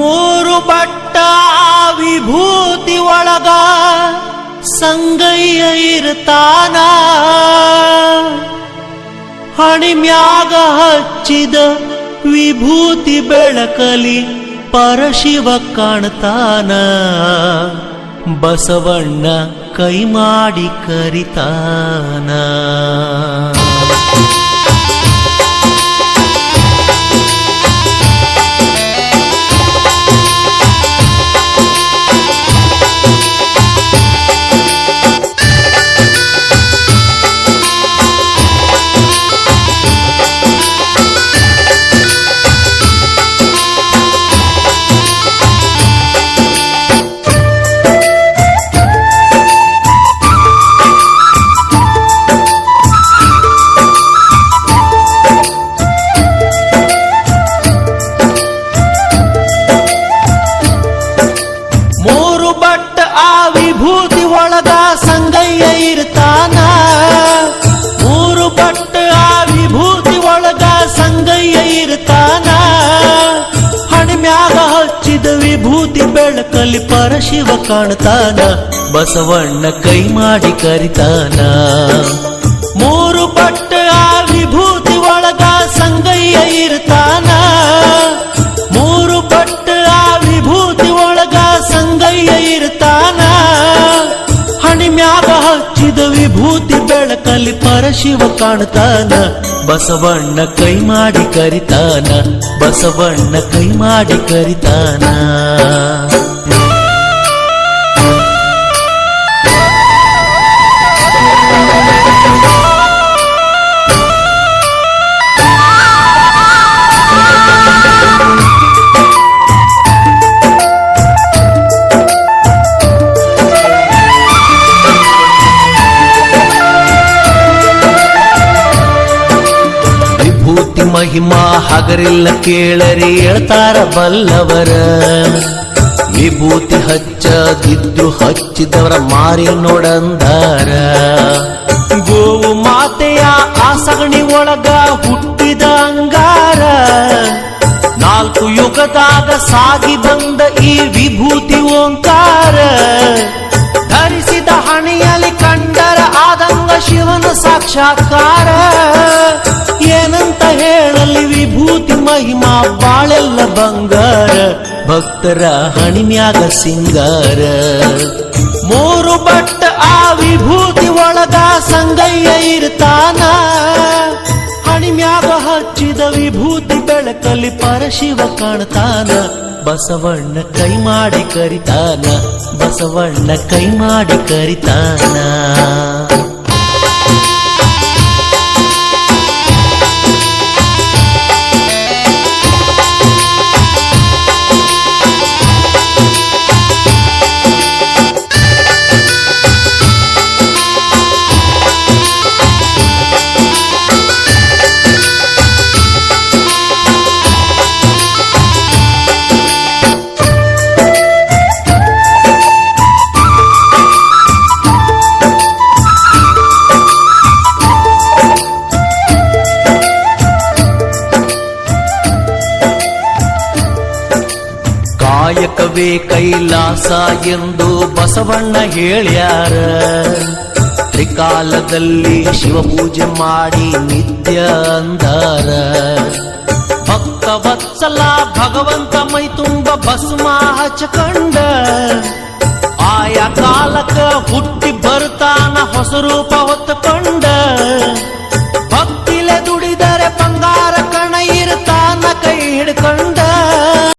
ಮೂರು ಬಟ್ಟ ವಿಭೂತಿ ಒಳಗ ಸಂಗಯ್ಯ ಇರ್ತಾನ. ಹಣಿಮ್ಯಾಗ ಹಚ್ಚಿದ ವಿಭೂತಿ ಬೆಳಕಲಿ ಪರಶಿವ ಕಾಣ್ತಾನ. ಬಸವಣ್ಣ ಕೈ ಮಾಡಿ ಕರಿತಾನ. ಬೆಳಕಲ್ಲಿ ಪರಶಿವ ಕಾಣ್ತಾನ ಬಸವಣ್ಣ ಕೈ ಮಾಡಿ ಕರಿತಾನ. ಮೂರು ಪಟ್ಟ ಆ ವಿಭೂತಿ ಒಳಗ ಸಂಗಯ್ಯ ಇರ್ತಾನ. ಬೆಳಕಲ್ಲಿ ಪರಶಿವ ಕಾಣ್ತಾನ. ಬಸವಣ್ಣ ಕೈ ಮಾಡಿ ಕರಿತಾನ. ಬಸವಣ್ಣ ಕೈ ಮಾಡಿ ಕರಿತಾನ. ವಿಭೂತಿ ಮಹಿಮಾ ಹಗರಿಲ್ಲ ಕೇಳರಿ ಹೇಳ್ತಾರ ಬಲ್ಲವರ. ವಿಭೂತಿ ಹಚ್ಚದಿದ್ರು ಹಚ್ಚಿದವರ ಮಾರಿ ನೋಡಂದಾರ. ಗೋವು ಮಾತೆಯ ಆಸಗಣಿ ಸಗಣಿ ಒಳಗ ಹುಟ್ಟಿದ ಅಂಗಾರ. ನಾಲ್ಕು ಯುಗದಾಗ ಸಾಗಿ ಬಂದ ಈ ವಿಭೂತಿ ಓಂಕಾರ. ಧರಿಸಿದ ಹಣಿಯಲ್ಲಿ ಕಂಡರ ಆದಂಗ ಶಿವನ ಸಾಕ್ಷಾತ್ಕಾರ. ಮಹಿಮಾ ಬಾಳೆಲ್ಲ ಬಂಗಾರ, ಭಕ್ತರ ಹಣಿಮ್ಯಾಗ ಸಿಂಗಾರ. ಮೂರು ಬಟ್ಟ ಆ ವಿಭೂತಿ ಒಳಗ ಸಂಗಯ್ಯ ಇರ್ತಾನ. ಹಣಿಮ್ಯಾಗ ಹಚ್ಚಿದ ವಿಭೂತಿ ಬೆಳಕಲ್ಲಿ ಪರಶಿವ ಕಾಣ್ತಾನ. ಬಸವಣ್ಣ ಕೈ ಮಾಡಿ ಕರಿತಾನ, ಬಸವಣ್ಣ ಕೈ ಮಾಡಿ ಕರಿತಾನ. ಕಾಯಕವೇ ಕೈಲಾಸ ಎಂದು ಬಸವಣ್ಣ ಹೇಳ್ಯಾರ. ತ್ರಿಕಾಲದಲ್ಲಿ ಶಿವಪೂಜೆ ಮಾಡಿ ನಿತ್ಯ ಅಂದಾರ. ಭಕ್ತ ವತ್ಸಲ ಭಗವಂತ ಮೈ ತುಂಬ ಭಸ್ಮ ಹಚ್ಚಕಂಡ ಆಯಾ ಕಾಲಕ ಹುಟ್ಟಿ ಬರ್ತಾನ ಹೊಸ ರೂಪ ಹೊತ್ತ